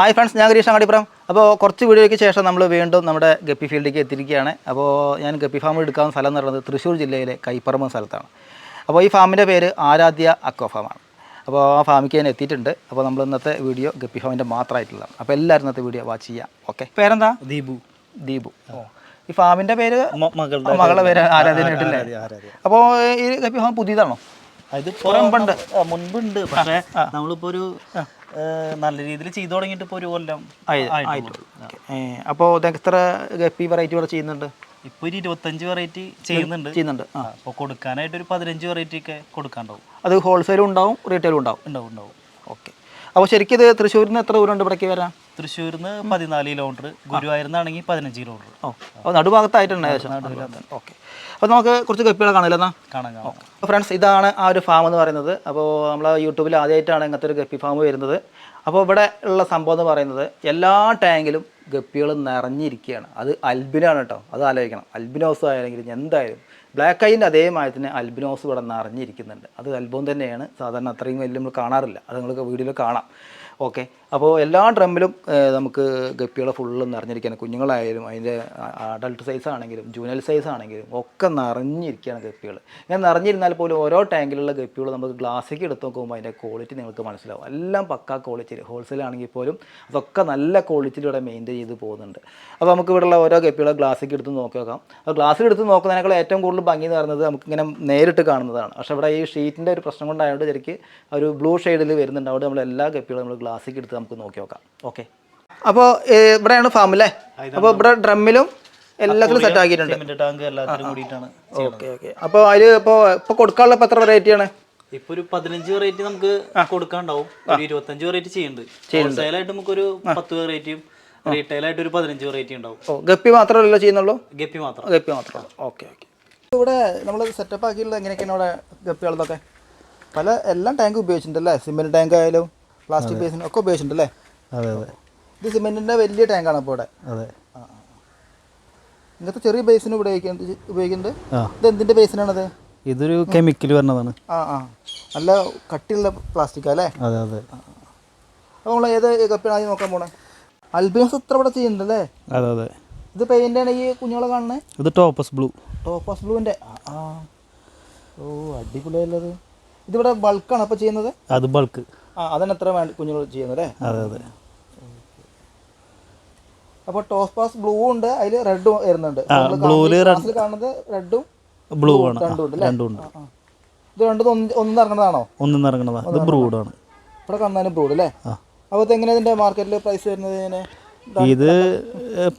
Hi friends ഞാൻ ഗരീഷ് അങ്ങാടിപ്പുറം. അപ്പോൾ കുറച്ച് വീഡിയോയ്ക്ക് ശേഷം നമ്മൾ വീണ്ടും നമ്മുടെ ഗപ്പി ഫീൽഡിലേക്ക് എത്തിയിരിക്കുകയാണ്. അപ്പോൾ ഞാൻ ഗപ്പി ഫാമിൽ എടുക്കാവുന്ന സ്ഥലം എന്ന് പറയുന്നത് തൃശ്ശൂർ ജില്ലയിലെ കൈപ്പറമ്പ് സ്ഥലത്താണ്. അപ്പോൾ ഈ ഫാമിന്റെ പേര് ആരാധ്യ അക്വ ഫാമാണ് അപ്പോൾ ആ ഫാമിക്ക് ഞാൻ എത്തിയിട്ടുണ്ട്. അപ്പോൾ നമ്മൾ ഇന്നത്തെ വീഡിയോ ഗപ്പി ഫാമിന്റെ മാത്രമായിട്ടുള്ളതാണ്. അപ്പോൾ എല്ലാവരും ഇന്നത്തെ വീഡിയോ വാച്ച് ചെയ്യാം. ഓക്കെ പേരെന്താ? ദീപു. ദീപു. ഓ. ഈ ഫാമിന്റെ പേര് മകളുടെ പേര് ആരാധ്യ. അപ്പോൾ ഈ ഗപ്പി ഫാം പുതിയതാണോ? മുമ്പുണ്ട്. മുൻപുണ്ട്. പക്ഷേ നമ്മളിപ്പോ ഒരു നല്ല രീതിയിൽ ചെയ്തു തുടങ്ങിയിട്ട് ഇപ്പൊ ഒരു കൊല്ലം ആയിട്ടുള്ളൂ. അപ്പോൾ എത്ര ഗപ്പി വെറൈറ്റി ഇവിടെ ചെയ്യുന്നുണ്ട്? ഇപ്പൊ ഒരു ഇരുപത്തഞ്ച് വെറൈറ്റി ചെയ്യുന്നുണ്ട്. ചെയ്യുന്നുണ്ട്. അപ്പൊ കൊടുക്കാനായിട്ട് ഒരു പതിനഞ്ച് വെറൈറ്റി ഒക്കെ കൊടുക്കാണ്ടാവും അത് ഹോൾസെയിലും ഉണ്ടാവും റീറ്റെയിലും ഉണ്ടാവും? ഉണ്ടാവും ഉണ്ടാവും. ഓക്കെ. അപ്പോൾ ശരിക്കും ഇത് തൃശ്ശൂരിന് എത്ര ദൂരമുണ്ട് ഇവിടേക്ക് വരാൻ? തൃശ്ശൂരിന്ന് പതിനാല് കിലോമീറ്റർ ഗുരുവായൂരിൽ നിന്നാണെങ്കിൽ പതിനഞ്ച് കിലോമീറ്റർ ഓ അപ്പോൾ നടുഭാഗത്തായിട്ടുണ്ട് ഏകദേശം. ഓക്കെ. അപ്പോൾ നമുക്ക് കുറച്ച് ഗപ്പികളെ കാണില്ല എന്നാ കാണാം അപ്പോൾ ഫ്രണ്ട്സ് ഇതാണ് ആ ഒരു ഫാം എന്ന് പറയുന്നത്. അപ്പോൾ നമ്മൾ യൂട്യൂബിൽ ആദ്യമായിട്ടാണ് ഇങ്ങനത്തെ ഒരു ഗപ്പി ഫാം വരുന്നത്. അപ്പോൾ ഇവിടെ ഉള്ള സംഭവം എന്ന് പറയുന്നത് എല്ലാ ടാങ്കിലും ഗപ്പികൾ നിറഞ്ഞിരിക്കുകയാണ്. അത് അൽബിനാണ് കേട്ടോ അത് ആലോചിക്കണം. അൽബിനോസ് ആയാലെങ്കിലും എന്തായാലും ബ്ലാക്ക് ഐന്റെ അതേ തന്നെ അൽബിനോസ് ഇവിടെ നിറഞ്ഞിരിക്കുന്നുണ്ട്. അത് അത്ഭുതം തന്നെയാണ്. സാധാരണ അത്രയും വലിയ നമ്മൾ കാണാറില്ല. അത് നിങ്ങൾക്ക് വീഡിയോയിൽ കാണാം. ഓക്കെ. അപ്പോൾ എല്ലാ ഡ്രമ്മിലും നമുക്ക് ഗപ്പികളെ ഫുള്ള് നിറഞ്ഞിരിക്കുകയാണ് കുഞ്ഞുങ്ങളായാലും അതിന്റെ അഡൾട്ട് സൈസ് ആണെങ്കിലും ജൂനിയൽ സൈസ് ആണെങ്കിലും ഒക്കെ നിറഞ്ഞിരിക്കുകയാണ് ഗപ്പികൾ. ഇങ്ങനെ നിറഞ്ഞിരുന്നാൽ പോലും ഓരോ ടാങ്കിലുള്ള ഗപ്പികൾ നമുക്ക് ഗ്ലാസ്സിലേക്ക് എടുത്ത് നോക്കുമ്പോൾ അതിന്റെ ക്വാളിറ്റി നിങ്ങൾക്ക് മനസ്സിലാവും. എല്ലാം പക്കാ ക്വാളിറ്റി ഹോൾസെയിൽ ആണെങ്കിൽ പോലും അതൊക്കെ നല്ല ക്വാളിറ്റിയിൽ ഇവിടെ മെയിന്റെയിൻ ചെയ്ത് പോകുന്നുണ്ട്. അപ്പോൾ നമുക്ക് ഇവിടെയുള്ള ഓരോ ഗപ്പികളെ ഗ്ലാസ്സിലേക്ക് എടുത്ത് നോക്കി നോക്കാം. അപ്പോൾ ഗ്ലാസ്സിൽ എടുത്ത് നോക്കുന്നതിനേക്കാൾ ഏറ്റവും കൂടുതൽ ഭംഗി എന്ന് പറയുന്നത് നമുക്കിങ്ങനെ നേരിട്ട് കാണുന്നതാണ്. പക്ഷേ ഇവിടെ ഈ ഷീറ്റിന്റെ ഒരു പ്രശ്നം കൊണ്ടായതുകൊണ്ട് ശരിക്ക് ഒരു ബ്ലൂ ഷെയ്ഡിൽ വരുന്നുണ്ട്. അവിടെ നമ്മൾ എല്ലാ ഗപ്പികളും നമ്മൾ ഗ്ലാസ്സിലേക്ക് എടുത്ത് നമുക്ക് നോക്കി നോക്കാം. ഓക്കെ അപ്പോൾ ഇവിടെയാണ് ഫാം അല്ലേ അപ്പോൾ ഇവിടെ ഡ്രമ്മിലും എല്ലാത്തിലും സെറ്റ് ആക്കിയിട്ടുണ്ട്. സിമെന്റ് ടാങ്ക് എല്ലാത്തിനും കൂടിയിട്ടാണ് ഓക്കെ ഓക്കെ അപ്പോൾ അതിൽ ഇപ്പോൾ ഇപ്പോൾ കൊടുക്കാനുള്ള ഇപ്പോൾ എത്ര വെറൈറ്റിയാണ് ഇപ്പൊ ഒരു പതിനഞ്ച് വെറൈറ്റി നമുക്ക് കൊടുക്കാണ്ടാവും ഒരു ഇരുപത്തഞ്ച് വെറൈറ്റി ചെയ്യുന്നുണ്ട്. ഹോൾസെയിൽ ആയിട്ട് നമുക്കൊരു പത്ത് വെറൈറ്റിയും റീറ്റെയിൽ ആയിട്ട് ഒരു പതിനഞ്ച് വെറൈറ്റി ഉണ്ടാവും. ഓ ഗപ്പി മാത്രമല്ലല്ലോ ചെയ്യുന്നുള്ളൂ? ഗപ്പി മാത്രം. ഗപ്പി മാത്രം ഓക്കെ ഓക്കെ ഇവിടെ നമ്മൾ സെറ്റപ്പ് ആക്കിയിട്ടുള്ളത് എങ്ങനെയൊക്കെയാണ് ഇവിടെ ഗപ്പികളതൊക്കെ പല എല്ലാം ടാങ്ക് ഉപയോഗിച്ചിട്ടുണ്ട് അല്ലേ സിമെന്റ് ടാങ്ക് ആയാലും പ്ലാസ്റ്റിക് ബേസിനും ഒക്കെ ഉപയോഗിച്ചിട്ടുണ്ട് അല്ലേ അതെ അതെ. ഇത് സിമെന്റിന്റെ വലിയ ടാങ്കാണ് ആണ് ഇവിടെ അതെ. ഇങ്ങനത്തെ ചെറിയ ബേസിന് ഉപയോഗിക്കുന്നത് ഉപയോഗിക്കുന്നുണ്ട് ആ. ഇത് എന്തിന്റെ ബേസിനാണത് ഇതൊരു കെമിക്കൽ വരുന്നതാണ് ആ ആ. നല്ല കട്ടിയുള്ള പ്ലാസ്റ്റിക് അല്ലേ? അതെ അതെ. അപ്പോൾ നമ്മൾ ഏത് കപ്പിനായി ആദ്യം നോക്കാൻ പോണേ? അൽബിയോസ് ഇത്ര ഇവിടെ ചെയ്യുന്നുണ്ട് അല്ലേ അതെ അതെ. ഇത് പെയിന്റ് ആണ് ഈ കുഞ്ഞുങ്ങളെ കാണുന്നത് ഇത് ടോപ്പസ് ബ്ലൂ ടോപ്പസ് ബ്ലൂവിന്റെ ആ ഓ അടിപൊളിയല്ലത് ഇതിവിടെ ബൾക്കാണ് അപ്പോൾ ചെയ്യുന്നത്? അത് ബൾക്ക് ആ അതാണ് വേണ്ട കുഞ്ഞുങ്ങൾ ചെയ്യുന്നത്? അല്ലേ അതെ അതെ. അപ്പോൾ ടോസ് പാസ് ബ്ലൂ ഉണ്ട് അതിൽ റെഡ് വരുന്നുണ്ട്. red- കാണുന്നത് റെഡും ബ്ലൂ ആണ്. രണ്ടും ഉണ്ട്. ഇത് രണ്ടും ഒന്ന് ഇറങ്ങുന്നതാണോ? ഒന്നും ഇറങ്ങണതാ ഇത് ബ്രൂഡാണ് ഇവിടെ കാണാനും ബ്രൂഡ് അല്ലേ? അപ്പോൾ ഇത് എങ്ങനെയാണ് ഇതിന്റെ മാർക്കറ്റിൽ പ്രൈസ് വരുന്നത് ഇതിന് ഇത്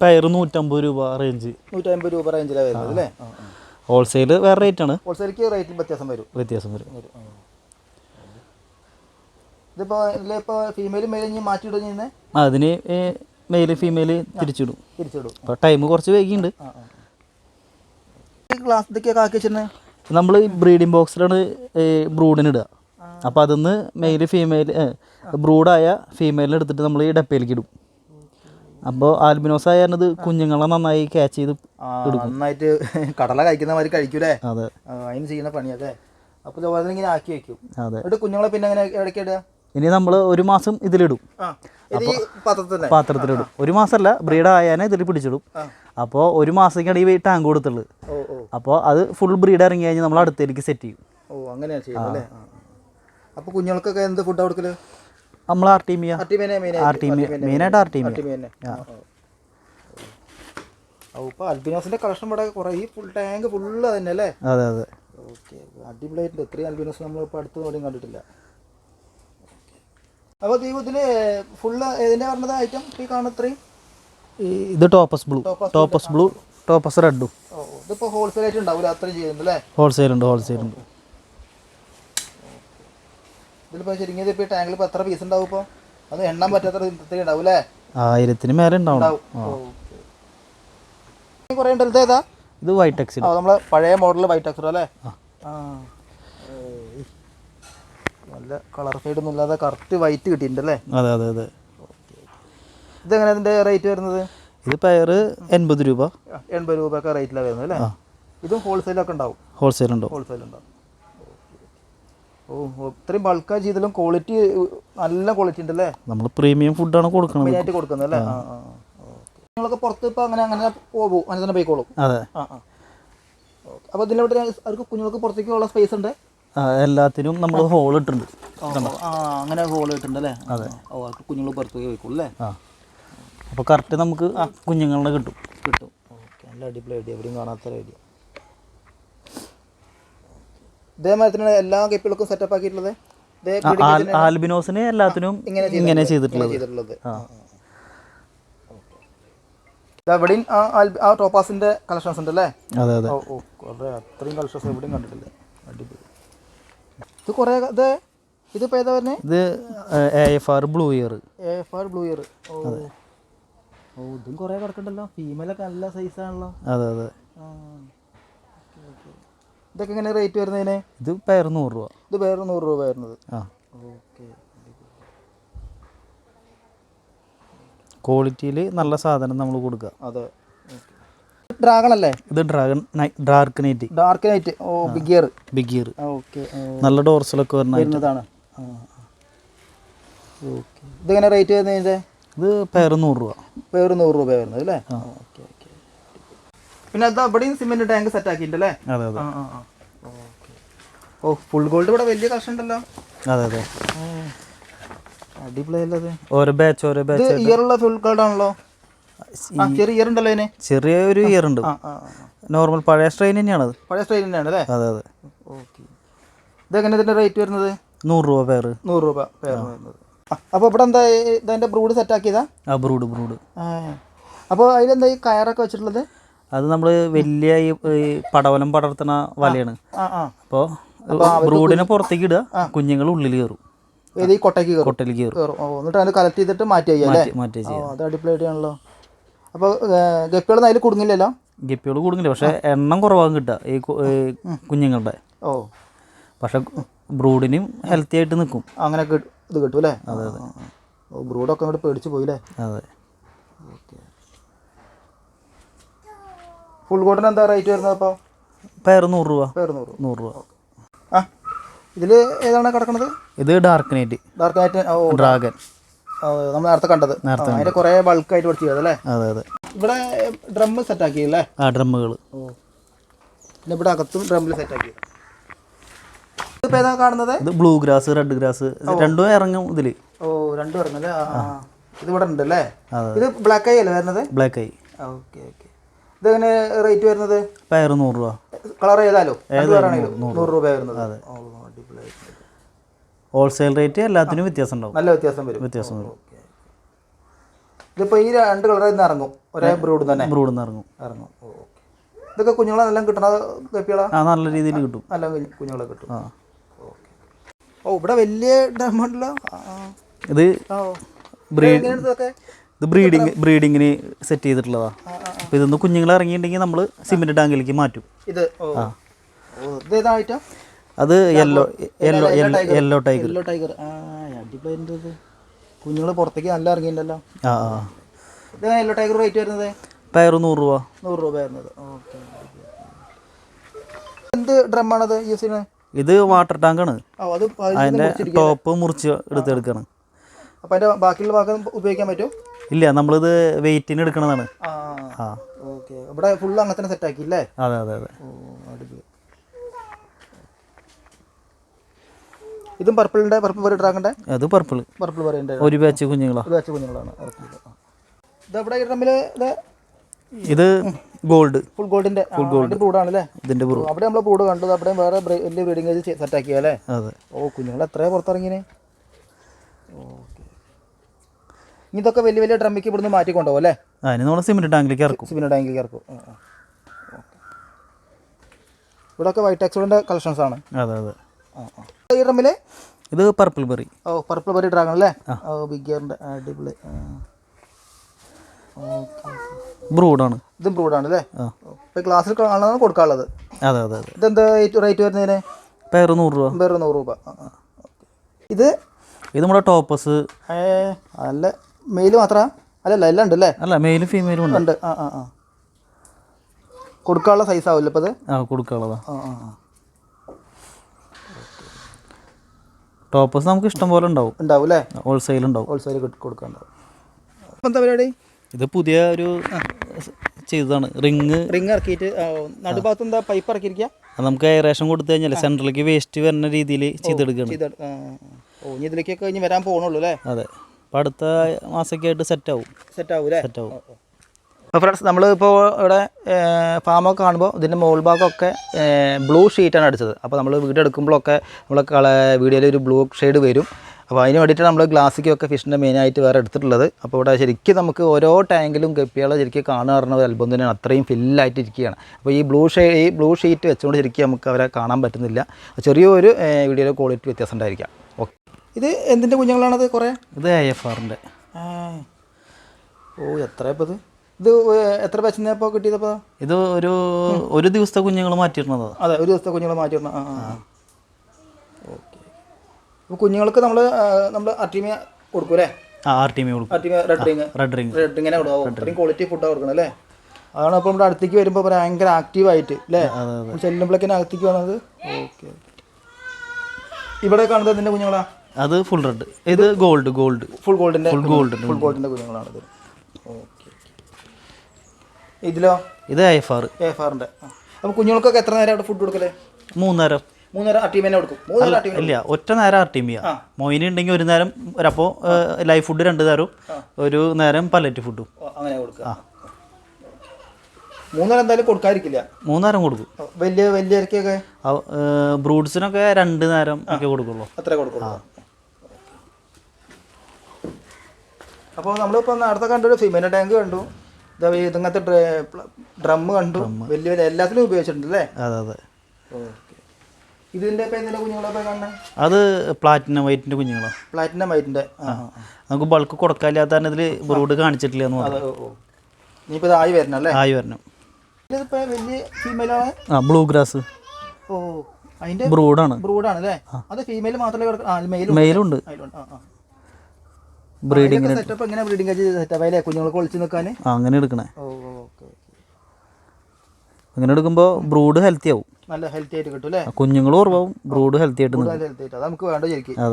പയർ നൂറ്റമ്പത് രൂപ റേഞ്ച് നൂറ്റമ്പത് രൂപ റേഞ്ചിലാണ് വരുന്നത് അല്ലേ? ഹോൾസെയിൽ വേറെ റേറ്റ് ആണ്. ഹോൾസെയിലേക്ക് റേറ്റിൽ വ്യത്യാസം വരും. വ്യത്യാസം വരും. ഇതിപ്പോൾ ഇതിലിപ്പോൾ ഫീമെയിലും മെയിലും ഇനി മാറ്റിയിടുക ചെയ്യുന്നത് അതിന് മെയിൽ ഫീമെയിൽ തിരിച്ചിടും. തിരിച്ചിടും. അപ്പോൾ ടൈം കുറച്ച് വൈകിയുണ്ട്. ഗ്ലാസ് ഇതൊക്കെയൊക്കെ ആക്കി വെച്ചിരുന്നത് നമ്മൾ ബ്രീഡിംഗ് ബോക്സിലാണ് ബ്രൂഡിന് ഇടുക. അപ്പോൾ അതിന്ന് മെയിൽ ഫീമെയിൽ ബ്രൂഡായ ഫീമെയിലിനെ എടുത്തിട്ട് നമ്മൾ ഈ ഡപ്പയിലേക്ക് ഇടും. അപ്പോൾ ആൽബിനോസ് ആയത് കുഞ്ഞുങ്ങളെ നന്നായി ക്യാച്ച് ചെയ്ത് നന്നായിട്ട് കടല കഴിക്കുന്ന മാതിരി കഴിക്കൂലേ? അതെ. അതിന് ചെയ്യുന്ന പണിയതെ അപ്പോൾ ഇതുപോലെ ഇങ്ങനെ ആക്കി വെക്കും. അതെ. എന്നിട്ട് കുഞ്ഞുങ്ങളെ പിന്നെ എങ്ങനെ ഇടയ്ക്ക് ഇടുക? ഇനി നമ്മൾ ഒരു മാസം ഇതിലിടും. പാത്രത്തിലിടും. ഒരു മാസമല്ല ബ്രീഡ് ആയാനെ ഇതിൽ പിടിച്ചിടും. അപ്പോൾ ഒരു മാസത്തേക്കാണ് ഈ ടാങ്ക് കൊടുത്തുള്ളത് അപ്പോൾ അത് ഫുൾ ബ്രീഡ് ഇറങ്ങി കഴിഞ്ഞാൽ നമ്മൾ അടുത്തേക്ക് സെറ്റ് ചെയ്യും. ഓ അങ്ങനെയാണ് അപ്പോൾ കുഞ്ഞുങ്ങൾക്കൊക്കെ എന്ത് ഫുഡ് കൊടുക്കൽ? നമ്മൾ ആർട്ടീമിയ ടി ആർട്ടീമിയ മെയിനായിട്ട് ആർട്ടീമിയ ഇപ്പോൾ അൽബിനോസിന്റെ കളക്ഷൻ ഇവിടെ കുറേ ഈ ഫുൾ ടാങ്ക് ഫുള്ള് തന്നെ അല്ലേ? അതെ അതെ. ഓക്കെ അടിപൊളിയായിട്ടുണ്ട്. ഇത്രയും അൽബിനോസ് നമ്മൾ ഇപ്പൊ അടുത്ത് നോടിയും കണ്ടിട്ടില്ല. അപ്പോൾ ദീപത്തിൽ ഫുള്ള് ഏതിന്റെ പറഞ്ഞത് ഐറ്റം ഈ കാണുന്ന ഇത്രയും? ഇത് topaz blue. Topaz blue. Topaz റെഡും. ഓ ഇതിപ്പോൾ ഹോൾസെയിൽ ആയിട്ട് ഉണ്ടാവില്ല അത്രയും ചെയ്യുന്നുണ്ട് അല്ലേ? ഹോൾസെയിൽ ഉണ്ട് ഹോൾസെയിൽ ഉണ്ട്. ഇതിലിപ്പോൾ ശരിക്കും ഇതിപ്പോൾ ടാങ്കിൽ ഇപ്പോൾ എത്ര പീസ് ഉണ്ടാവും ഇപ്പോൾ അത് എണ്ണാൻ പറ്റാത്ത ഉണ്ടാവും അല്ലേ? ആയിരത്തിന് മേലെ ഉണ്ടാവും. കുറേ ഉണ്ടല്ലോ ഏതാ? ഇത് വൈറ്റ് എക്സിഡ് നമ്മളെ പഴയ മോഡൽ വൈറ്റ് എക്സിഡ് അല്ലേ? ആ. നല്ല കളർ ഫൈഡ് ഒന്നും ഇല്ലാതെ കറക്റ്റ് വൈറ്റ് കിട്ടിയിട്ടുണ്ട് അല്ലേ അതെ അതെ അതെ. ഇതെങ്ങനെ അതിന്റെ റേറ്റ് വരുന്നത്? ഇത് പയർ എൺപത് രൂപ. എൺപത് രൂപയൊക്കെ റേറ്റിലാണ് വരുന്നത് അല്ലേ? ഇതും ഹോൾസെയിലൊക്കെ ഉണ്ടാവും? ഹോൾസെയിൽ ഉണ്ടോ ഹോൾസെയിൽ ഉണ്ടാവും. ഓ ഇത്രയും ബൾക്കായി ചെയ്താലും ക്വാളിറ്റി നല്ല ക്വാളിറ്റി ഉണ്ടല്ലേ? നമ്മൾ പ്രീമിയം ഫുഡാണ് കൊടുക്കുന്നത് മെയിനായിട്ട് കൊടുക്കുന്നത് അല്ലേ? ആ. ആ നിങ്ങളൊക്കെ പുറത്ത് ഇപ്പോൾ അങ്ങനെ അങ്ങനെ പോകും. അങ്ങനെ തന്നെ പോയിക്കോളും. അതെ. ആ ആ. അപ്പോൾ ഇതിന്റെ അവർക്ക് കുഞ്ഞുങ്ങൾക്ക് പുറത്തേക്ക് ഉള്ള സ്പേസ് ഉണ്ട്? എല്ലാത്തിനും നമ്മൾ ഹോൾ ഇട്ടിട്ടുണ്ട്. അങ്ങനെ ഹോൾ ഇട്ടിട്ടുണ്ട് അല്ലേ അതെ അവർക്ക് കുഞ്ഞുങ്ങൾ പുറത്തേക്ക് പോയിക്കോളും അല്ലേ? അപ്പോൾ കറക്റ്റ് നമുക്ക് കുഞ്ഞുങ്ങളെ കിട്ടും. കിട്ടും. ഓക്കെ നല്ല അടിപൊളി ഐഡിയ എവിടെയും കാണാത്ത ഐഡിയ ഇതേമാതിരി തന്നെ എല്ലാ കെപ്പികൾക്കും സെറ്റപ്പ് ആക്കിയിട്ടുള്ളത്? ആൽബിനോസിന് എല്ലാത്തിനും ഇങ്ങനെ ചെയ്തിട്ടുള്ളത്. ചെയ്തിട്ടുള്ളത്. എവിടെയും ആ. ടോപ്പാസിന്റെ കളക്ഷൻസ് ഉണ്ട് അല്ലേ അതെ. അതെ അത്രയും കളക്ഷൻസ് എവിടെയും കണ്ടിട്ടില്ല? അടിപൊളി. ഇത് കുറേ ഇത് ഇതിപ്പോൾ ഏതാ പറഞ്ഞേ ഇത് A F R blue ear A F R blue ear ഓ. ഓ ഇതും കുറേ കിടക്കണ്ടല്ലോ ഫീമെയിലൊക്കെ നല്ല സൈസാണല്ലോ അതെ അതെ. ഇതൊക്കെ എങ്ങനെ റേറ്റ് വരുന്നതിന്? ഇത് പേർ നൂറ് രൂപ. ഇത് പേർ നൂറ് രൂപ വരുന്നത്. ആ. ഓക്കെ ക്വാളിറ്റിയിൽ നല്ല സാധനം നമ്മൾ കൊടുക്കുക. അതെ. ഡ്രാഗൺ അല്ലേ? ഇത് dragon dark knight dark knight ഓ big ear big ear okay നല്ല ഡോർസലൊക്കെ. വരുന്നതാണ്. ഓക്കെ ഇതെങ്ങനെ റേറ്റ് വരുന്നതിന്റെ ഇത് പേർ നൂറ് രൂപ. വേറെ നൂറ് രൂപ വരുന്നത് അല്ലേ? ഓക്കെ ഓക്കെ പിന്നെ അത് അവിടെയും സിമെന്റ് ടാങ്ക് സെറ്റ് ആക്കിയിട്ടുണ്ടല്ലേ അതെ അതെ. ഓ ഫുൾ ഗോൾഡ് ഇവിടെ വലിയ കഷ്ടം ഉണ്ടല്ലോ അതെ. അതെ അടിപൊളിയല്ലേ ഓരോ ബാച്ച് ഓരോ ബാച്ച് ഇയറുള്ള ഫുൾ ഗോൾഡ് ആണല്ലോ. ചെറിയ ഇയർ ഉണ്ടല്ലോ അതിന്? ചെറിയ ഒരു ഇയർ ഉണ്ട്. നോർമൽ പഴയ സ്ട്രെയിൻ തന്നെയാണ് പഴയ സ്ട്രെയിൻ തന്നെയാണ് അല്ലേ? അതെ അതെ. ഓക്കെ ഇതെങ്ങനെ ഇതിന്റെ റേറ്റ് വരുന്നത്? നൂറ് രൂപ പേർ നൂറ് രൂപ പേർ വരുന്നത്. അപ്പോൾ ഇവിടെ എന്താ ഈ- ബ്രൂഡ് സെറ്റ് ആക്കിയതാ? ആ ബ്രൂഡ് ബ്രൂഡ് അപ്പോൾ അതിലെന്താ ഈ കയറൊക്കെ വെച്ചിട്ടുള്ളത്? അത് നമ്മൾ വലിയ ഈ പടവലം പടർത്തുന്ന വലയാണ്. അപ്പോൾ ബ്രൂഡിനെ പുറത്തേക്ക് ഇടുക കുഞ്ഞുങ്ങൾ ഉള്ളിൽ കയറും. കൊട്ടയ്ക്ക് കയറും? കൊട്ടയിൽ കയറും. എന്നിട്ട് അത് കളക്ട് ചെയ്തിട്ട് മാറ്റി മാറ്റി അത് അടിപൊളി ആണല്ലോ അപ്പോൾ ഗപ്പികളൊന്നും അതിൽ കുടുങ്ങില്ലല്ലോ? ഗപ്പികൾ കുടുങ്ങില്ല പക്ഷേ എണ്ണം കുറവാകും കിട്ടുക ഈ കുഞ്ഞുങ്ങളുടെ. ഓ. പക്ഷെ ബ്രൂഡിനും ഹെൽത്തി ആയിട്ട് നിൽക്കും അങ്ങനെ ഇത് കിട്ടും അല്ലേ അതെ അതെ ഓ ബ്രൂഡൊക്കെ അങ്ങോട്ട് പേടിച്ച് പോയില്ലേ? അതെ. ഓക്കെ. ഫുൾ കോട്ടിന് എന്താ റേറ്റ് വരുന്നത് അപ്പോൾ പേർ നൂറ് രൂപ. പേർ നൂറ് നൂറ് രൂപ. ആ ഇതിൽ ഏതാണ് കിടക്കുന്നത്? ഇത് ഡാർക്ക് നൈറ്റ് ഡാർക്ക് നൈറ്റ് ഓ ഡ്രാഗൻ നമ്മൾ നേരത്തെ കണ്ടത്. നേരത്തെ അതിന്റെ ബൾക്ക് ബൾക്കായിട്ട് പഠിച്ചു അല്ലേ? അതെ അതെ. ഇവിടെ ഡ്രം സെറ്റ് ആക്കി അല്ലേ ആ ഡ്രമ്മുകൾ പിന്നെ ഇവിടെ അകത്തും ഡ്രമ്മിൽ സെറ്റ് ആക്കി ഏതാ കാണുന്നത്? ഇത് ബ്ലൂ ഗ്രാസ് റെഡ് ഗ്രാസ് രണ്ടും ഇറങ്ങും ഇതിൽ. ഓ രണ്ടും ഇറങ്ങും അല്ലേ. ഇത് ഇവിടെ ഉണ്ട് അല്ലേ? ഇത് ബ്ലാക്ക് ഐ അല്ലേ വരുന്നത്? ബ്ലാക്ക് ആയി ഓക്കെ ഓക്കെ ഇതെങ്ങനെ റേറ്റ് വരുന്നത്? പയർ നൂറ് രൂപ. കളർ ഏതാലോ നൂറ്? രൂപ വരുന്നത്. അതെ. അടിപൊളിയായിട്ട് ഹോൾസെയിൽ റേറ്റ് എല്ലാത്തിനും വ്യത്യാസം ഉണ്ടാവും നല്ല വ്യത്യാസം വരും. വ്യത്യാസം വരും. ഇതിപ്പോൾ ഈ രണ്ട് കളറിൽ നിന്ന് ഇറങ്ങും. ഒരേ ബ്രൂഡ് തന്നെ. ബ്രൂഡ് നിന്ന് ഇറങ്ങും. ഇറങ്ങും. ഇതൊക്കെ കുഞ്ഞുങ്ങളെ നല്ല കിട്ടണ കപ്പികളാ? ആ നല്ല രീതിയിൽ കിട്ടും. നല്ല കുഞ്ഞ് കുഞ്ഞുങ്ങളെ കിട്ടും. ആ. ഓക്കെ. ഓ ഇവിടെ വലിയ ഡാം ഉണ്ടല്ലോ ആ, ആ. ഇത് ഇത് ബ്രീഡിങ് ബ്രീഡിങ്ങിന് സെറ്റ് ചെയ്തിട്ടുള്ളതാ. അപ്പോൾ ഇതൊന്ന് കുഞ്ഞുങ്ങൾ ഇറങ്ങിയിട്ടുണ്ടെങ്കിൽ നമ്മൾ സിമെന്റ് ടാങ്കിലേക്ക് മാറ്റും. ഇത് ആ. അത് yellow yellow yellow tiger yellow tiger ആ അടിപൊളി ഇത്? കുഞ്ഞുങ്ങൾ പുറത്തേക്ക് നല്ല ഇറങ്ങിയിട്ടുണ്ടല്ലോ ആ ആ. ഇത് യെല്ലോ ടൈഗർ റേറ്റ് വരുന്നത്? പയർ നൂറ് രൂപ. നൂറ് രൂപ വരുന്നത്. ഓക്കെ. എന്ത് ഡ്രമ്മാണത് യൂസ് ചെയ്യുന്നത്? ഇത് വാട്ടർ ടാങ്കാണ് ആ അത് അതിന്റെ ടോപ്പ് മുറിച്ച് എടുത്തെടുക്കണം. അപ്പം അതിന്റെ ബാക്കിയുള്ള ഭാഗം ഉപയോഗിക്കാൻ പറ്റും? ഇല്ല നമ്മളിത് വെയിറ്റിന് എടുക്കണതാണ്. ആ ആ. ഓക്കെ. ഇവിടെ ഫുൾ അങ്ങനെ തന്നെ സെറ്റ് ആക്കി അല്ലേ അതെ അതെ. അതെ ഓ അടിപൊളി ഇതും പർപ്പിളിന്റെ പർപ്പിൾ പറയും ഡ്രാഗന്റെ അത് പർപ്പിൾ പർപ്പിൾ പറയണ്ടേ ഒരു ബാച്ച് കുഞ്ഞുങ്ങളാ. ഇത് ബാച്ച് കുഞ്ഞുങ്ങളാണ്. ഇത് എവിടെ ഇത് ഇത് ഗോൾഡ് ഫുൾ ഗോൾഡിന്റെ ഫുൾ ഗോൾഡ് ബ്രൂഡാണ് അല്ലേ ഇതിന്റെ ബ്രൂ അവിടെ നമ്മൾ ബ്രൂഡ് കണ്ടത് അവിടെ വേറെ വലിയ ബ്രീഡിംഗ് ഏജ് സെറ്റ് ആക്കിയ അല്ലേ? അതെ. ഓ കുഞ്ഞുങ്ങൾ എത്രയാ പുറത്തിറങ്ങിനെ ഓക്കെ ഇതൊക്കെ വലിയ വലിയ ഡ്രമ്മിക്ക് ഇവിടുന്ന് മാറ്റി കൊണ്ടുപോകും അല്ലേ? അതിന് നമ്മൾ സിമെന്റ് ടാങ്കിലേക്ക് ഇറക്കും. സിമെന്റ് ടാങ്കിലേക്ക് ഇറക്കും. ഇവിടെ ഒക്കെ ഇവിടെയൊക്കെ വൈറ്റ് എക്സോഡിന്റെ കളക്ഷൻസ് ആണ്. അതെ അതെ. ആ ആ. ഈ ഡ്രമ്മിൽ ഇത് പർപ്പിൾ ബെറി ഓ പർപ്പിൾ ബെറി ഡ്രാഗൺ അല്ലേ? ഓ ബിഗ് ഗിയറിന്റെ അടിപൊളി. ബ്രൂഡാണ് ബ്രൂഡ് ബ്രൂഡാണ് അല്ലേ? ഇപ്പോൾ ക്ലാസ്സിൽ കാണാനാണ് കൊടുക്കാനുള്ളത്. അതെ അതെ അതെ. ഇതെന്താ റേറ്റ് വരുന്നതിന്? പയർ നൂറ് രൂപ. പേർ നൂറ് രൂപ. ഇത്? ഇത് നമ്മുടെ ടോപ്പസ് അല്ല മെയിൽ മാത്രമാ അല്ലല്ല എല്ലാം ഉണ്ട് അല്ലേ? അല്ല മെയിലും ഫീമെയിലും ഉണ്ട്. ഉണ്ട്. ആ ആ ആ. കൊടുക്കാനുള്ള സൈസ് ആവില്ല ഇപ്പോൾ ഇത് ആ കൊടുക്കാനുള്ളതാ. ആ ആ. ടോപ്പസ് നമുക്ക് ഇഷ്ടം പോലെ ഉണ്ടാവും. ഉണ്ടാവും അല്ലേ? ഹോൾസെയിൽ ഉണ്ടാവും. ഹോൾസെയിൽ കൊടുക്കാനുണ്ടാവും. അപ്പം എന്താ പരിപാടി? ഇത് പുതിയ ഒരു ചെയ്തതാണ്. റിങ് റിങ് ഇറക്കിയിട്ട് നടുഭാഗത്ത് എന്താ പൈപ്പ് ഇറക്കിയിരിക്കുക അത് നമുക്ക് എയറേഷൻ കൊടുത്തു കഴിഞ്ഞാൽ സെൻട്രലിലേക്ക് വേസ്റ്റ് വരുന്ന രീതിയിൽ ചെയ്തെടുക്കണം. ഓ ഇനി ഇതിലേക്കൊക്കെ ഇനി വരാൻ പോകണുള്ളൂ അല്ലേ? അതെ. അപ്പം അടുത്ത മാസമൊക്കെ ആയിട്ട് സെറ്റ് ആവും സെറ്റ് ആവും. സെറ്റ് ആവും അപ്പോൾ ഫ്രണ്ട്സ് നമ്മളിപ്പോൾ ഇവിടെ ഫാമൊക്കെ കാണുമ്പോൾ ഇതിന്റെ മുകൾ ഭാഗമൊക്കെ ബ്ലൂ ഷീറ്റാണ് അടിച്ചത്. അപ്പോൾ നമ്മൾ വീഡിയോ എടുക്കുമ്പോഴൊക്കെ നമ്മൾ കള വീഡിയോയിൽ ഒരു ബ്ലൂ ഷെയ്ഡ് വരും. അപ്പോൾ അതിന് വേണ്ടിയിട്ട് നമ്മൾ ഗ്ലാസ്സിക്കൊക്കെ ഫിഷിന്റെ മെയിനായിട്ട് വേറെ എടുത്തിട്ടുള്ളത്. അപ്പോൾ ഇവിടെ ശരിക്കും നമുക്ക് ഓരോ ടാങ്കിലും ഗപ്പികളെ ശരിക്കും കാണുക പറഞ്ഞ ഒരു അത്ഭുതം തന്നെയാണ്. അത്രയും ഫില്ലായിട്ട് ഇരിക്കുകയാണ് അപ്പോൾ ഈ ബ്ലൂ ഷേ ഈ ബ്ലൂ ഷീറ്റ് വെച്ചുകൊണ്ട് ശരിക്കും നമുക്ക് അവരെ കാണാൻ പറ്റുന്നില്ല. ചെറിയൊരു വീഡിയോയിലെ ക്വാളിറ്റി വ്യത്യാസം ഉണ്ടായിരിക്കാം. ഓക്കെ ഇത് എന്തിന്റെ കുഞ്ഞുങ്ങളാണത് കുറേ? ഇത് ഐ എഫ് ആറിന്റെ. ഓ എത്ര ഇപ്പോൾ ഇത്? ഇത് എത്ര പച്ചനെ ഇപ്പോൾ കിട്ടിയതപ്പോൾ ഇത് ഒരു ഒരു ദിവസത്തെ കുഞ്ഞുങ്ങൾ മാറ്റിയിരുന്നത്. അതെ ഒരു ദിവസത്തെ കുഞ്ഞുങ്ങൾ മാറ്റി വിടണം ആ ഓക്കെ. അപ്പോൾ കുഞ്ഞുങ്ങൾക്ക് നമ്മൾ നമ്മൾ അർട്ടിമിയ കൊടുക്കും അല്ലേ? ആ ആർ ടി കൊടുക്കും. Artemia red ring red ring red റിങ്ങിനെ കൊടുക്കും. അത്രയും ക്വാളിറ്റി ഫുഡാണ് കൊടുക്കണം അല്ലേ? അതാണ് അപ്പോൾ നമ്മുടെ അടുത്തേക്ക് വരുമ്പോൾ ഭയങ്കര ആക്റ്റീവ് ആയിട്ട് അല്ലേ? ചെല്ലുമ്പോഴേക്കിനും അകത്തേക്ക് വന്നത്? ഓക്കെ ഇവിടെ കാണുന്നത് ഇതിന്റെ കുഞ്ഞുങ്ങളാ? അത് ഫുൾ റെഡ് ഇത് ഗോൾഡ് ഗോൾഡ് ഫുൾ ഗോൾഡിന്റെ ഫുൾ ഗോൾഡ് ഫുൾ ഗോൾഡിന്റെ കുഞ്ഞുങ്ങളാണിത്. ഇതിലോ? ഇത് എഫ് ആർ എഫ് ആറിന്റെ അപ്പോൾ കുഞ്ഞുങ്ങൾക്കൊക്കെ എത്ര നേരം അവിടെ ഫുഡ് കൊടുക്കലേ? മൂന്നേരം. മൂന്നേരം അട്ടീമേനെ കൊടുക്കും. മൂന്നേരം അട്ടീമ ഇല്ല ഒറ്റ നേരം ആ ടീം ചെയ്യാം മൊയിന് ഉണ്ടെങ്കിൽ ഒരു നേരം അപ്പോൾ ലൈഫ് ഫുഡ് രണ്ട് നേരവും ഒരു നേരം പലറ്റ് ഫുഡും അങ്ങനെ കൊടുക്കുക. മൂന്നേരം എന്തായാലും കൊടുക്കാതിരിക്കില്ല. മൂന്നേരം കൊടുക്കും. വലിയ വലിയ ഇറക്കിയൊക്കെ ബ്രൂഡ്സിനൊക്കെ രണ്ട് നേരം ഒക്കെ കൊടുക്കുള്ളൂ. അത്ര കൊടുക്കുള്ളൂ. അപ്പോൾ നമ്മളിപ്പോൾ നേരത്തെ കണ്ടൊരു ഫിമേന ടാങ്ക് കണ്ടു. ഇതങ്ങനത്തെ ഡ്രം കണ്ടു. വലിയ വലിയ എല്ലാത്തിലും ഉപയോഗിച്ചിട്ടുണ്ട് അല്ലേ അതെ. അതെ കാണുന്നത് അത് പ്ലാറ്റിനം വൈറ്റിന്റെ കുഞ്ഞുങ്ങളാണ് പ്ലാറ്റിനം വൈറ്റിന്റെ നമുക്ക് ബൾക്ക് കൊടുക്കാനില്ലാത്ത തന്നെ ഇതിൽ ബ്രൂഡ് കാണിച്ചിട്ടില്ല എന്ന് പറഞ്ഞു. ആയി വരണം അല്ലേ? ആയി വരണം. ആ ബ്ലൂ ഗ്രാസ് ഓ അതിന്റെ ബ്രൂഡാണ് ബ്രൂഡാണ് അല്ലേ അത് ഫീമെയിൽ മെയിലും മെയിലുണ്ട് ബ്രീഡിങ്ങിന് സെറ്റപ്പ് എങ്ങനെ ബ്രീഡിംഗ് സെറ്റപ്പ് അല്ലേ കുഞ്ഞുങ്ങളെ ഒളിച്ച് നിൽക്കാൻ അങ്ങനെ എടുക്കണേ. അങ്ങനെ എടുക്കുമ്പോൾ ബ്രൂഡ് ഹെൽത്തി ആവും. നല്ല ഹെൽത്തി ആയിട്ട് കിട്ടും അല്ലേ? കുഞ്ഞുങ്ങൾ കുറവാവും ബ്രൂഡ് ഹെൽത്തി ആയിട്ട് ഹെൽത്തി ആയിട്ട്. അത് നമുക്ക് വേണ്ട ശരിക്കും ആ.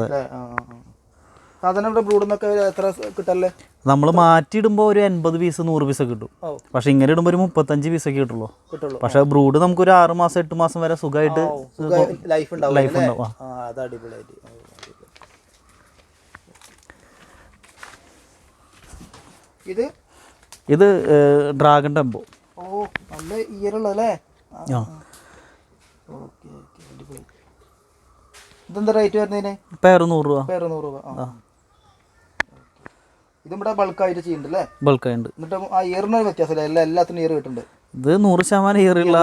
സാധാരണ ഇവിടെ ബ്രൂഡെന്നൊക്കെ എത്ര കിട്ടല്ലേ? നമ്മൾ മാറ്റിയിടുമ്പോൾ ഒരു എൺപത് പീസ് നൂറ് പീസ് കിട്ടും. പക്ഷെ ഇങ്ങനെ ഇടുമ്പോൾ ഒരു മുപ്പത്തഞ്ച് പീസൊക്കെ കിട്ടുള്ളൂ. കിട്ടുള്ളൂ. പക്ഷെ ബ്രൂഡ് നമുക്ക് ഒരു ആറ് മാസം എട്ട് മാസം വരെ സുഖമായിട്ട് ലൈഫ് ഉണ്ടാവും. ലൈഫ്? ഉണ്ടാവും അത് അടിപൊളിയായിട്ട് ഓ, അടിപൊളി. ഇത്? ഇത് ഡ്രാഗൺ ടെമ്പോ ഓ നല്ല ഇയറുള്ളതല്ലേ ആ ഓക്കെ ഓക്കെ അടിപൊളി. ഇതെന്താ റേറ്റ് വരുന്നതിന്? പേര് നൂറ് രൂപ. പേര് നൂറ് രൂപ ആ. ഇതും ഇവിടെ ബൾക്കായിട്ട് ചെയ്യുന്നുണ്ട് അല്ലേ ബൾക്കായിട്ട് എന്നിട്ട് ആ ഇയറിന് വ്യത്യാസമില്ല എല്ലാ എല്ലാത്തിനും ഇയർ കിട്ടുന്നുണ്ട്. ഇത് നൂറ് ശതമാനം ഏറിയുള്ള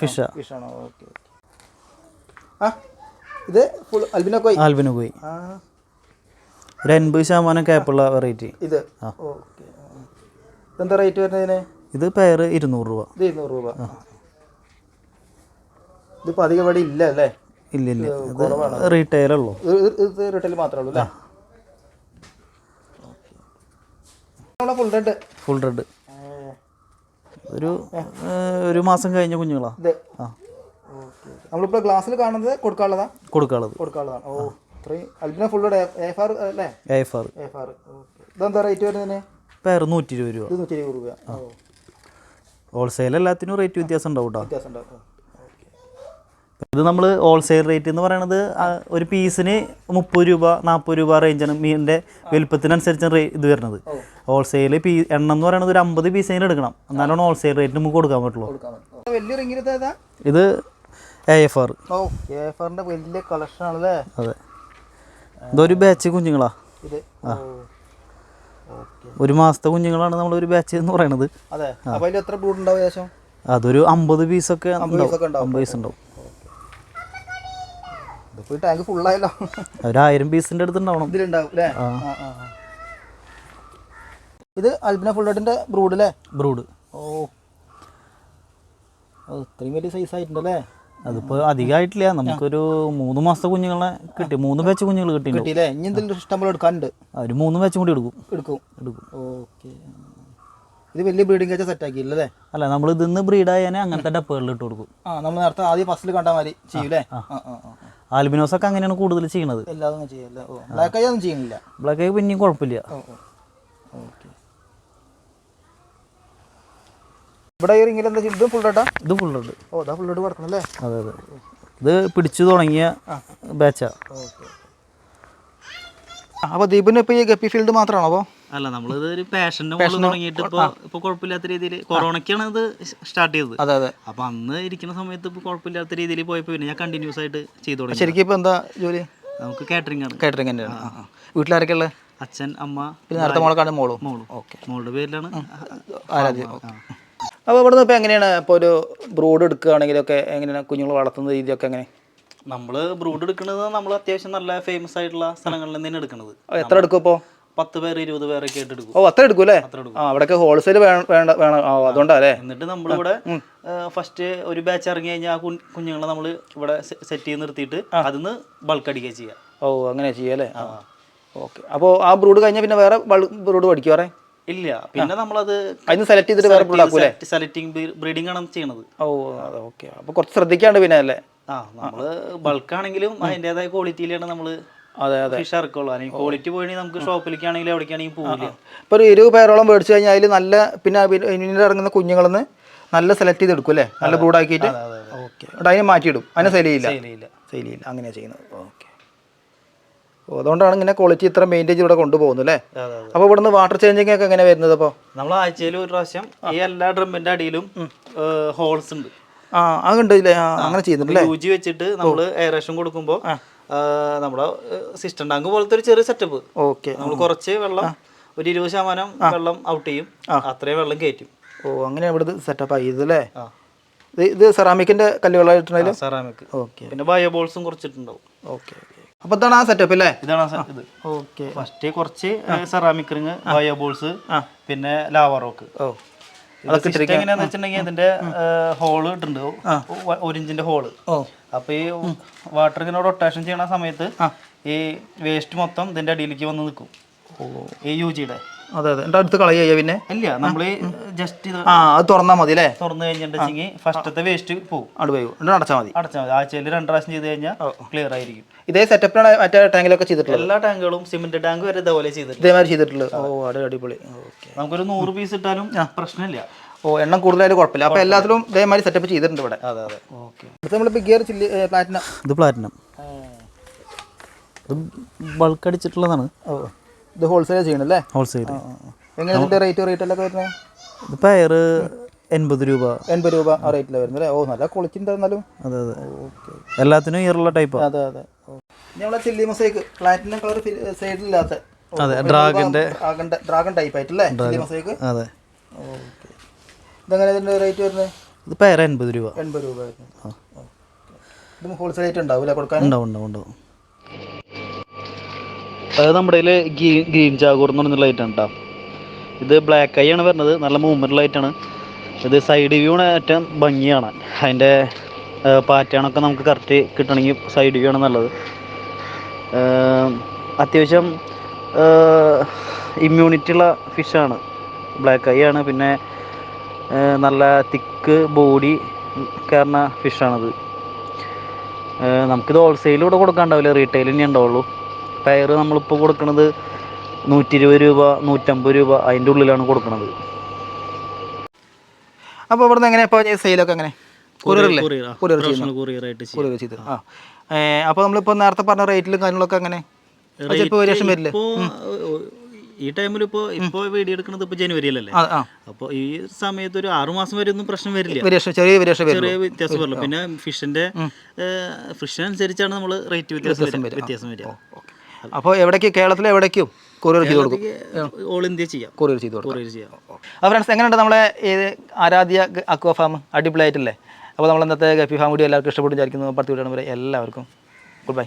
ഫിഷാ ഫിഷാണോ ഓക്കെ ആ ഇത് ഫുൾ അൽബിനൊക്കെ ആൽബിന് പോയി ആ. ഒരു എൺപത് ശതമാനം ക്യാപ്പുള്ള വെറൈറ്റി ഇത്? ഓക്കെ ഇതെന്താ റേറ്റ് വരുന്നതിന്? ഇത് പേർ ഇരുന്നൂറ് രൂപ. ഇത് ഇരുന്നൂറ് രൂപ. ഇതിപ്പോൾ അധികം ഇവിടെ ഇല്ല അല്ലേ? ഇല്ല ഇല്ല. ഇത് റീറ്റെയിലുള്ളൂ ഇത് ഇത് ഇത് മാത്രമേ ഉള്ളൂ അല്ലേ? ഫുൾ റെഡ് ഫുൾ റെഡ് ഒരു ഒരു മാസം കഴിഞ്ഞ കുഞ്ഞുങ്ങളാ. ആ. നമ്മളിപ്പോൾ ഗ്ലാസ്സിൽ കാണുന്നത് കൊടുക്കാനുള്ളതാ? കൊടുക്കാനുള്ളത്. കൊടുക്കാനുള്ളതാണ്. ഓ ഇത്രയും അൽബിന ഫുൾ എഫ് ആർ അല്ലേ? എഫ് ആർ എഫ് ആർ ഇതെന്താ റേറ്റ് വരുന്നതിന്? പേര് നൂറ്റി ഇരുപത് രൂപ. ഇരുപത് രൂപ ഹോൾസെയിൽ എല്ലാത്തിനും റേറ്റ് വ്യത്യാസം ഉണ്ടാവും കേട്ടോ. വ്യത്യാസം ഉണ്ടാവും ഓക്കെ. ഇത് നമ്മൾ ഹോൾസെയിൽ റേറ്റ് എന്ന് പറയുന്നത് ഒരു പീസിന് മുപ്പത് രൂപ നാൽപ്പത് രൂപ റേഞ്ചാണ് മീനിന്റെ വലുപ്പത്തിനനുസരിച്ചാണ് ഇത് വരുന്നത്. ഹോൾസെയിൽ പീ എണ്ണം എന്ന് പറയുന്നത് ഒരു അമ്പത് പീസെങ്കിലും എടുക്കണം. എന്നാലാണ് ഹോൾസെയിൽ റേറ്റ് നമുക്ക് കൊടുക്കാൻ പറ്റുള്ളൂ. ഇത് എ എഫ് ആർ വലിയ കളക്ഷൻ ആണല്ലേ? അതെ. ഇതൊരു ബാച്ച് കുഞ്ഞുങ്ങളാ. ഇത്? ഓക്കെ ഒരു മാസത്തെ കുഞ്ഞുങ്ങളാണ് നമ്മൾ ഒരു ബാച്ച് എന്ന് പറയുന്നത് അതെ. അപ്പോൾ അതിൽ എത്ര ബ്രൂഡ് ഉണ്ടാവും ഏകദേശം? അതൊരു അമ്പത് പീസൊക്കെ. അമ്പത് പീസ് ഉണ്ടാവും. ടാങ്ക് ഫുള്ളായല്ലോ ഒരു ആയിരം പീസിന്റെ അടുത്ത് ഉണ്ടാവണം. ഇത് അൽബിന ഫുള്ളഡിന്റെ ബ്രൂഡ് അല്ലേ? ബ്രൂഡ്. ഓ. ഇത്രയും വലിയ സൈസ് ആയിട്ടുണ്ടല്ലേ? അതിപ്പോൾ അധികമായിട്ടില്ല നമുക്കൊരു മൂന്ന് മാസത്തെ കുഞ്ഞുങ്ങളെ കിട്ടി. മൂന്ന് ബാച്ച് കുഞ്ഞുങ്ങൾ കിട്ടിയില്ലേ? ഇനി എന്തെങ്കിലും ഇഷ്ടം പോലെ എടുക്കാനുണ്ട്. ഒരു മൂന്ന് ബാച്ചും കൂടി എടുക്കും. എടുക്കും. എടുക്കും. ഓക്കെ. ഇത് വലിയ ബ്രീഡിംഗ് വെച്ചാൽ സെറ്റ് ആക്കിയില്ലേ അല്ല? നമ്മൾ ഇതിന്ന് ബ്രീഡായാൽ അങ്ങനത്തെ ഡപ്പുകളിൽ ഇട്ട് കൊടുക്കും. ആ നമ്മൾ നേരത്തെ ആദ്യം ഫസ്റ്റിൽ കണ്ട മാതിരി ചെയ്യൂലേ ആ ആ ആ ആൽബിനോസൊക്കെ അങ്ങനെയാണ് കൂടുതൽ ചെയ്യണത്. എല്ലാതും ചെയ്യല്ല ബ്ലാക്ക് ഐ ഒന്നും ചെയ്യുന്നില്ല ബ്ലാക്ക് പിന്നെയും കുഴപ്പമില്ല ഓ ഓക്കെ ഇവിടെ ഈ റിങ്ങിൽ എന്താ ഇതും ഫുൾ റെഡാ ഇത് ഫുള്ളുണ്ട് ഓ ഇതാ ഫുൾ റെഡ് കൊടുക്കണം അല്ലേ? അതെ അതെ. ഇത് പിടിച്ചു തുടങ്ങിയ ബാച്ചാ ഓക്കെ. അപ്പോൾ ദീപിന് ഇപ്പോൾ ഈ ഗപ്പി ഫീൽഡ് മാത്രമാണോ അപ്പോൾ അല്ല നമ്മളിത് ഒരു പാഷന്റെ മുകളിൽ തുടങ്ങിയിട്ട് ഇപ്പോൾ ഇപ്പോൾ കുഴപ്പമില്ലാത്ത രീതിയിൽ കൊറോണയ്ക്കാണ് ഇത് സ്റ്റാർട്ട് ചെയ്തത്. അതെ അതെ. അപ്പൊ അന്ന് ഇരിക്കുന്ന സമയത്ത് ഇപ്പോൾ കുഴപ്പമില്ലാത്ത രീതിയിൽ പോയപ്പോൾ പിന്നെ ഞാൻ കണ്ടിന്യൂസ് ആയിട്ട് ചെയ്തു തുടങ്ങി. ശരിക്കും ഇപ്പോൾ എന്താ ജോലി? നമുക്ക് കാറ്ററിംഗ് ആണ്. കാറ്ററിംഗ് തന്നെയാണ്. വീട്ടിലാരൊക്കെ ഉള്ളത് അച്ഛൻ അമ്മ പിന്നെ നേരത്തെ മോളെ കാണും മോളും. മോളും. ഓക്കെ. മോളുടെ പേരിലാണ് ആരാധ്യ. അപ്പോൾ ഇവിടുന്ന് ഇപ്പോൾ എങ്ങനെയാണ് ഇപ്പോൾ ഒരു ബ്രൂഡ് എടുക്കുകയാണെങ്കിലൊക്കെ എങ്ങനെയാണ് കുഞ്ഞുങ്ങൾ വളർത്തുന്ന രീതിയൊക്കെ എങ്ങനെ? നമ്മൾ ബ്രൂഡ് എടുക്കുന്നത് നമ്മൾ അത്യാവശ്യം നല്ല ഫേമസ് ആയിട്ടുള്ള സ്ഥലങ്ങളിൽ നിന്ന് എടുക്കുന്നത്. എത്ര എടുക്കും ഇപ്പോൾ പത്ത് പേര് ഇരുപത് പേരൊക്കെ ആയിട്ട് എടുക്കും. ഓ അത്ര എടുക്കും അല്ലേ? ആ അവിടെയൊക്കെ ഹോൾസെയിൽ വേണം വേണ്ട വേണം. ആ അതുകൊണ്ടാ അല്ലേ? എന്നിട്ട് നമ്മളിവിടെ ഫസ്റ്റ് ഒരു ബാച്ച് ഇറങ്ങി കഴിഞ്ഞാൽ ആ കുഞ്ഞുങ്ങളെ നമ്മൾ ഇവിടെ സെറ്റ് ചെയ്ത് നിർത്തിയിട്ട് അതിന്ന് ബൾക്ക് അടിക്കുക ചെയ്യുക ഓ അങ്ങനെ ചെയ്യാം അല്ലേ? ആ. ഓക്കെ. അപ്പോൾ ആ ബ്രൂഡ് കഴിഞ്ഞാൽ പിന്നെ വേറെ ബ്രൂഡ് പഠിക്കും വേറെ? ഇല്ല. പിന്നെ നമ്മളത് അതിന് സെലക്ട് ചെയ്തിട്ട് വേറെ ആക്കൂലേ? സെലക്ടിങ് ബ്രീഡിംഗ് ആണ് ചെയ്യണത്. ഓ അതെ ഓക്കെ അപ്പോൾ കുറച്ച് ശ്രദ്ധിക്കാണ്ട് പിന്നെ അല്ലേ? ആ നമ്മൾ ബൾക്കാണെങ്കിലും അതിന്റെതായ ക്വാളിറ്റിയിലാണ് നമ്മൾ അതെ അതെ. ഫിഷ് ഇറക്കുള്ളൂ. അല്ലെങ്കിൽ ക്വാളിറ്റി പോയി നമുക്ക് ഷോപ്പിലേക്കാണെങ്കിലും എവിടേക്കാണെങ്കിലും പോവില്ല. ഇപ്പൊ ഒരു ഇരുപത് പേരോളം മേടിച്ചു കഴിഞ്ഞാൽ അതിൽ നല്ല പിന്നെ പിന്നെ പിന്നീട് ഇറങ്ങുന്ന കുഞ്ഞുങ്ങളിൽ നിന്ന് നല്ല സെലക്ട് ചെയ്ത് എടുക്കും അല്ലേ? നല്ല ബ്രൂഡ് ആക്കിയിട്ട്? ഓക്കെ ഓക്കേ അതിനെ മാറ്റിയിടും. അതിനെ സെയിൽ ചെയ്യില്ല. ഇല്ല സെയിൽ ചെയ്യില്ല. അങ്ങനെയാണ് ചെയ്യുന്നത്. ഓക്കെ അതുകൊണ്ടാണ് ഇങ്ങനെ ക്വാളിറ്റി ഇത്ര മെയിന്റേജ് ഇവിടെ കൊണ്ടുപോകുന്നത് അല്ലേ? അപ്പോൾ ഇവിടുന്ന് വാട്ടർ ചേഞ്ചിങ് ഒക്കെ എങ്ങനെ വരുന്നത് അപ്പോൾ? നമ്മൾ ആഴ്ചയിൽ ഒരു പ്രാവശ്യം ഈ എല്ലാ ഡ്രമ്മിന്റെ അടിയിലും ഹോൾസ് ഉണ്ട്. ആ അതുണ്ട് ഇല്ലേ? അങ്ങനെ ചെയ്യുന്നുണ്ട് രുചി വെച്ചിട്ട് നമ്മൾ എയറേഷൻ കൊടുക്കുമ്പോൾ നമ്മുടെ സിസ്റ്റം ടാങ്ക് പോലത്തെ ഒരു ചെറിയ സെറ്റപ്പ് ഓക്കെ. നമ്മൾ കുറച്ച് വെള്ളം ഒരു ഇരുപത് ശതമാനം വെള്ളം ഔട്ട് ചെയ്യും. അത്രയും വെള്ളം കയറ്റും. ഓ അങ്ങനെ ഇവിടെ സെറ്റപ്പ് ആയി ഇതല്ലേ ഇത് സെറാമിക്കിന്റെ കല്ലുകളായിട്ടുണ്ടെങ്കിൽ സെറാമിക് ഓക്കെ. പിന്നെ ബയോബോൾസും കുറച്ചിട്ടുണ്ടാവും. ഓക്കെ. അപ്പോൾ ഇതാണ് ആ സെറ്റപ്പ് അല്ലേ ഇതാണ് ആ ഇത് ഓക്കെ ഫസ്റ്റ് കുറച്ച് സെറാമിക് റിങ് ബയോ ബോൾസ് പിന്നെ ലാവ റോക്ക് ഓ. സിസ്റ്റം എങ്ങനെയാന്ന് വെച്ചിട്ടുണ്ടെങ്കിൽ ഇതിന്റെ ഹോൾ ഇട്ടുണ്ട് ഒ- ഒരു ഇഞ്ചിന്റെ ഹോൾ ഓ. അപ്പൊ ഈ വാട്ടർ ഇങ്ങനെ റൊട്ടേഷൻ ചെയ്യണ സമയത്ത് ഈ വേസ്റ്റ് മൊത്തം ഇതിന്റെ അടിയിലേക്ക് വന്ന് നിൽക്കും. ഈ യു ജിയുടെ അതെ അതെ. എന്റെ അടുത്ത് കളയ പിന്നെ? ഇല്ല നമ്മൾ ജസ്റ്റ് ആ അത് തുറന്നാ മതി അല്ലേ? തുറന്നു കഴിഞ്ഞിട്ടുണ്ടെങ്കിൽ ഫസ്റ്റത്തെ വേസ്റ്റ് പോകും അവിടെ പോയി എന്നിട്ട് അടച്ചാൽ മതി. അടച്ചാൽ മതി. ആഴ്ചയിൽ രണ്ട് പ്രാവശ്യം ചെയ്ത് കഴിഞ്ഞാൽ ക്ലിയർ ആയിരിക്കും. ഇതേ സെറ്റപ്പിലാണ് മറ്റേ ടാങ്കിലൊക്കെ ചെയ്തിട്ടുള്ളത്? എല്ലാ ടാങ്കുകളും സിമെന്റ് ടാങ്ക് വരെ ഇതേപോലെ ചെയ്തിട്ടുണ്ട്. ഇതേമാതിരി ചെയ്തിട്ടുള്ളത്. ഓ അടി അടിപൊളി. ഓക്കെ. നമുക്കൊരു നൂറ് പീസ് ഇട്ടാലും പ്രശ്നമില്ല. ഓ എണ്ണം കൂടുതലായാലും കുഴപ്പമില്ല. അപ്പോൾ എല്ലാത്തിലും ഇതേമാതിരി സെറ്റപ്പ് ചെയ്തിട്ടുണ്ട് ഇവിടെ. അതെ അതെ. ഓക്കെ. അടുത്ത് നമ്മൾ ഗിയർ ചില്ലി പ്ലാറ്റിനം ഇത് പ്ലാറ്റിനം ഇത് ബൾക്ക് അടിച്ചിട്ടുള്ളതാണ്. ഓ. ഇത് ഹോൾസെയിൽ ചെയ്യണല്ലേ? ഹോൾസെയിൽ എങ്ങനെ റേറ്റ് റേറ്റ് എല്ലാം വരുന്നത് ഇത് പയർ എൺപത് രൂപ. എൺപത് രൂപ ആ റേറ്റിൽ വരുന്നത് അല്ലേ ഓ നല്ല ക്വാളിറ്റി ഉണ്ടായിരുന്നാലും അതെ അതെ. ഓക്കെ എല്ലാത്തിനും ഇയറുള്ള ടൈപ്പ് അതെ അതെ. നമ്മളെ ചില്ലി മൊസൈക്ക് പ്ലാറ്റിനം കളർ സൈഡിലില്ലാത്ത അതെ ഡ്രാഗന്റെ ഡ്രാഗൺ ഡ്രാഗൺ ടൈപ്പ് ആയിട്ടല്ലേ ചില്ലി മൊസൈക്ക് അതെ. ഓക്കെ ഇതെങ്ങനെ ഇതിന്റെ റേറ്റ് വരുന്നത് ഇത് പയർ എൺപത് രൂപ. എൺപത് രൂപ ഇത് ഹോൾസെയിൽ ആയിട്ട് ഉണ്ടാവില്ല കൊടുക്കാൻ? ഉണ്ടാവും ഉണ്ടാവും ഉണ്ടാവും. അത് നമ്മുടെ കയ്യിൽ ഗ്രീൻ ജാഗൂർ എന്ന് പറഞ്ഞ ആണ് കേട്ടോ ഇത് ബ്ലാക്ക് ഐ ആണ് വരുന്നത്. നല്ല മൂവ്മെന്റ് ലൈറ്റാണ് ഇത് സൈഡ് വ്യൂ ആണ് ഏറ്റവും ഭംഗിയാണ്. അതിന്റെ പാറ്റേണൊക്കെ നമുക്ക് കറക്റ്റ് കിട്ടണമെങ്കിൽ സൈഡ് വ്യൂ ആണ് നല്ലത്. അത്യാവശ്യം ഇമ്മ്യൂണിറ്റി ഉള്ള ഫിഷാണ് ബ്ലാക്ക് ഐ ആണ്. പിന്നെ നല്ല തിക്ക് ബോഡി കയറുന്ന ഫിഷാണിത് നമുക്കിത് ഹോൾസെയിൽ ഇവിടെ കൊടുക്കാണ്ടാവില്ല റീറ്റെയിൽ തന്നെ ഉണ്ടാവുള്ളൂ. പയർ നമ്മളിപ്പോൾ കൊടുക്കുന്നത് നൂറ്റി ഇരുപത് രൂപ നൂറ്റമ്പത് രൂപ അതിന്റെ ഉള്ളിലാണ് കൊടുക്കുന്നത് അപ്പോൾ ഇവിടുന്ന് എങ്ങനെ? ഇപ്പോൾ സെയിലൊക്കെ എങ്ങനെ അപ്പൊ അപ്പോൾ നമ്മളിപ്പോൾ നേരത്തെ പറഞ്ഞ റേറ്റിലും കാര്യങ്ങളൊക്കെ അങ്ങനെ ചിലപ്പോൾ വേരിയേഷൻ വരില്ലേ? ഇപ്പോൾ ഈ ടൈമിൽ ഇപ്പോ ഇപ്പൊ വീഡിയോ എടുക്കുന്നത് ഇപ്പൊ ജനുവരിയിലല്ലേ അപ്പോൾ ഈ സമയത്ത് ഒരു ആറു മാസം വരെ ഒന്നും പ്രശ്നം വരില്ല. ചെറിയ ചെറിയ വ്യത്യാസം വരില്ല. പിന്നെ ഫിഷിന്റെ ഫിഷിനനുസരിച്ചാണ് നമ്മൾ റേറ്റ് വ്യത്യാസം വ്യത്യാസം വരിക. അപ്പോൾ എവിടേക്ക് കേരളത്തിലെ എവിടേക്കും കൊറിയർ ചെയ്ത് കൊടുക്കും? ഓൾ ഇന്ത്യ ചെയ്യാം. കൊറിയർ ചെയ്ത് കൊടുക്കും. കൊറിയർ ചെയ്യാം. അപ്പോൾ ഫ്രണ്ട്സ് എങ്ങനെയുണ്ട് നമ്മളെ ഏത് ആരാധ്യ അക്വ ഫാം? അടിപൊളിയായിട്ടില്ലേ? അപ്പോൾ നമ്മൾ ഇന്നത്തെ ഗപ്പി ഫാം കൂടി എല്ലാവർക്കും ഇഷ്ടപ്പെട്ടു വിചാരിക്കുന്നു. അടുത്ത വീഡിയോ വരെ എല്ലാവർക്കും ഗുഡ് ബൈ